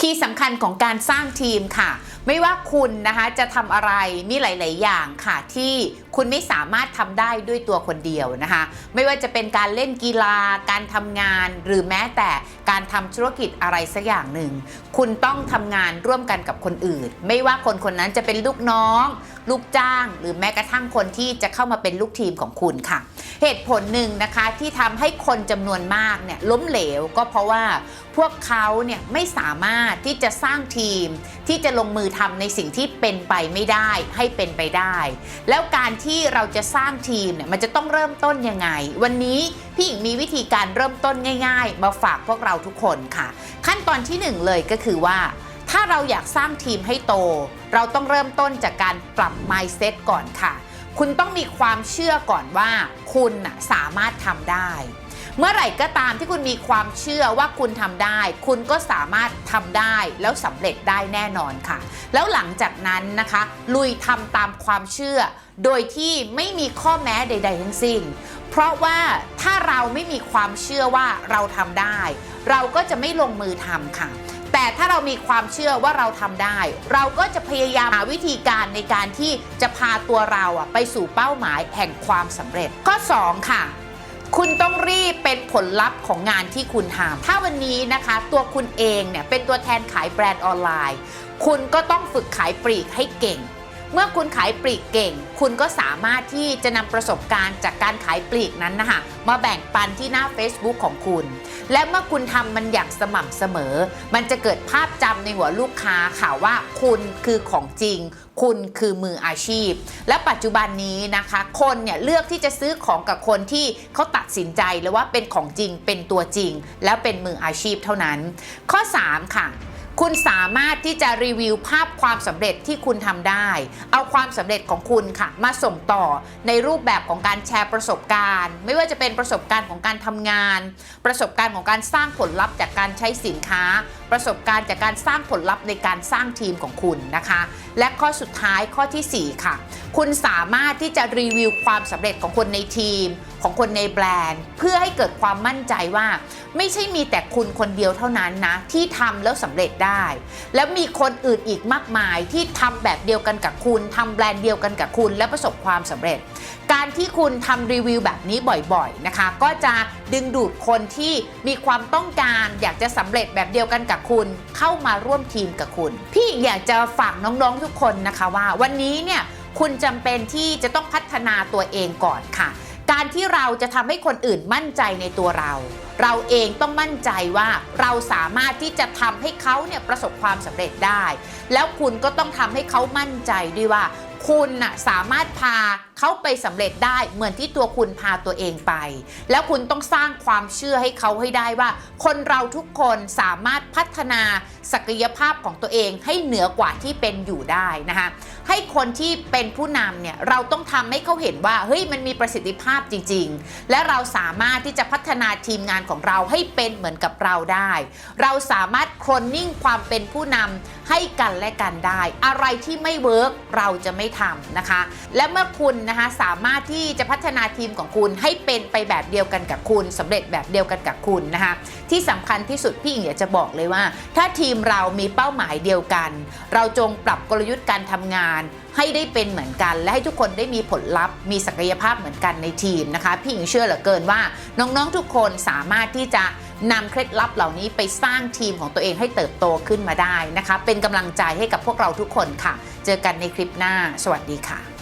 คีย์สำคัญของการสร้างทีมค่ะ ไม่ว่าคุณนะคะจะทำอะไรมีหลาย ๆ อย่างค่ะ ที่คุณไม่สามารถทำได้ด้วยตัวคนเดียวนะคะ ไม่ว่าจะเป็นการเล่นกีฬาการทำงานหรือแม้แต่ การทำธุรกิจอะไรสักอย่างหนึ่ง คุณต้องทำงานร่วมกันกับคนอื่น ไม่ว่าคนคนนั้นจะเป็นลูกน้อง ลูกจ้าง หรือแม้กระทั่งคนที่จะเข้ามาเป็นลูกทีมของคุณค่ะ เหตุผลหนึ่งนะคะที่ทำให้คนจำนวนมากเนี่ยล้มเหลวก็เพราะว่าพวกเขาเนี่ยไม่สามารถที่จะสร้างทีม ที่จะลงมือทำในสิ่งที่เป็นไปไม่ได้ให้เป็นไปได้ แล้วการที่เราจะสร้างทีมเนี่ยมันจะต้องเริ่มต้นยังไง วันนี้พี่หญิงมีวิธีการเริ่มต้นง่าย ๆ มาฝากพวกเราทุกคนค่ะ ขั้นตอนที่หนึ่งเลยก็คือว่า ถ้าเราอยากสร้างทีมให้โต เราต้องเริ่มต้นจากการปรับ mindset ก่อนค่ะ คุณต้องมีความเชื่อก่อนว่า คุณสามารถทำได้ เมื่อไหร่ก็ตามที่คุณมีความเชื่อว่าคุณทำได้ คุณก็สามารถทำได้แล้วสำเร็จได้แน่นอนค่ะ แล้วหลังจากนั้นนะคะ ลุยทำตามความเชื่อ โดยที่ไม่มีข้อแม้ใด ๆ ทั้งสิ้น เพราะว่าถ้าเราไม่มีความเชื่อว่าเราทำได้ เราก็จะไม่ลงมือทำค่ะแต่ถ้าเรามีความเชื่อว่าเราทำได้ เราก็จะพยายามหาวิธีการในการที่จะพาตัวเราอะไปสู่เป้าหมายแห่งความสำเร็จ ข้อ 2 ค่ะ คุณต้องรีบเป็นผลลัพธ์ของงานที่คุณทำถ้าวันนี้นะคะ ตัวคุณเองเนี่ยเป็นตัวแทนขายแบรนด์ออนไลน์ คุณก็ต้องฝึกขายปลีกให้เก่ง เมื่อคุณขายปลีกเก่ง คุณก็สามารถที่จะนำประสบการณ์จากการขายปลีกนั้นนะคะมาแบ่งปันที่หน้า Facebook ของคุณ และเมื่อคุณทำมันอย่างสม่ำเสมอ มันจะเกิดภาพจำในหัวลูกค้าค่ะว่าคุณคือของจริง คุณคือมืออาชีพ และปัจจุบันนี้นะคะ คนเนี่ยเลือกที่จะซื้อของกับคนที่เขาตัดสินใจเลยว่าเป็นของจริงเป็นตัวจริง แล้วเป็นมืออาชีพเท่านั้น ข้อ 3 ค่ะ คุณสามารถที่จะรีวิวภาพความสำเร็จที่คุณทำได้ เอาความสำเร็จของคุณค่ะ มาส่งต่อในรูปแบบของการแชร์ประสบการณ์ ไม่ว่าจะเป็นประสบการณ์ของการทำงาน ประสบการณ์ของการสร้างผลลัพธ์จากการใช้สินค้า ประสบการณ์จากการสร้างผลลัพธ์ในการสร้างทีมของคุณนะคะ และข้อสุดท้ายข้อทีสี่4 ค่ะ คุณสามารถที่จะรีวิวความสำเร็จของคนในทีม ของคนในแบรนด์ เพื่อให้เกิดความมั่นใจว่า ไม่ใช่มีแต่คุณคนเดียวเท่านั้นนะ ที่ทำแล้วสำเร็จได้ แล้วมีคนอื่นอีกมากมายที่ทำแบบเดียวกันกับคุณทำแบรนด์เดียวกันกับคุณ และประสบความสำเร็จ การที่คุณทำรีวิวแบบนี้บ่อยๆนะคะ ก็จะดึงดูดคนที่มีความต้องการอยากจะสำเร็จแบบเดียวกันกับคุณ เข้ามาร่วมทีมกับคุณ พี่อยากจะฝากน้องๆทุกคนนะคะว่า วันนี้เนี่ยคุณจำเป็นที่จะต้องพัฒนาตัวเองก่อนค่ะ การที่เราจะทำให้คนอื่นมั่นใจในตัวเรา เราเองต้องมั่นใจว่าเราสามารถที่จะทำให้เขาเนี่ยประสบความสำเร็จได้ แล้วคุณก็ต้องทำให้เขามั่นใจด้วยว่า คุณน่ะสามารถพาเขาไปสำเร็จได้เหมือนที่ตัวคุณพาตัวเองไป แล้วคุณต้องสร้างความเชื่อให้เขาให้ได้ว่า คนเราทุกคนสามารถพัฒนาศักยภาพของตัวเองให้เหนือกว่าที่เป็นอยู่ได้นะคะ ให้คนที่เป็นผู้นำเนี่ยเราต้องทำให้เขาเห็นว่าเฮ้ยมันมีประสิทธิภาพจริง ๆ และเราสามารถที่จะพัฒนาทีมงานของเราให้เป็นเหมือนกับเราได้ เราสามารถโคลนนิ่งความเป็นผู้นำให้กันและกันได้ อะไรที่ไม่เวิร์กเราจะไม่ทำนะคะ และเมื่อคุณนะคะสามารถที่จะพัฒนาทีมของคุณให้เป็นไปแบบเดียวกันกับคุณสำเร็จแบบเดียวกันกับคุณนะคะที่สำคัญที่สุดพี่หญิงอยากจะบอกเลยว่า ถ้าทีมเรามีเป้าหมายเดียวกัน เราจงปรับกลยุทธ์การทำงานให้ได้เป็นเหมือนกัน และให้ทุกคนได้มีผลลัพธ์ มีศักยภาพเหมือนกันในทีมนะคะ พี่หญิงเชื่อเหลือเกินว่า น้องๆทุกคนสามารถที่จะนำเคล็ดลับเหล่านี้ไปสร้างทีมของตัวเองให้เติบโตขึ้นมาได้นะคะ เป็นกำลังใจให้กับพวกเราทุกคนค่ะ เจอกันในคลิปหน้า สวัสดีค่ะ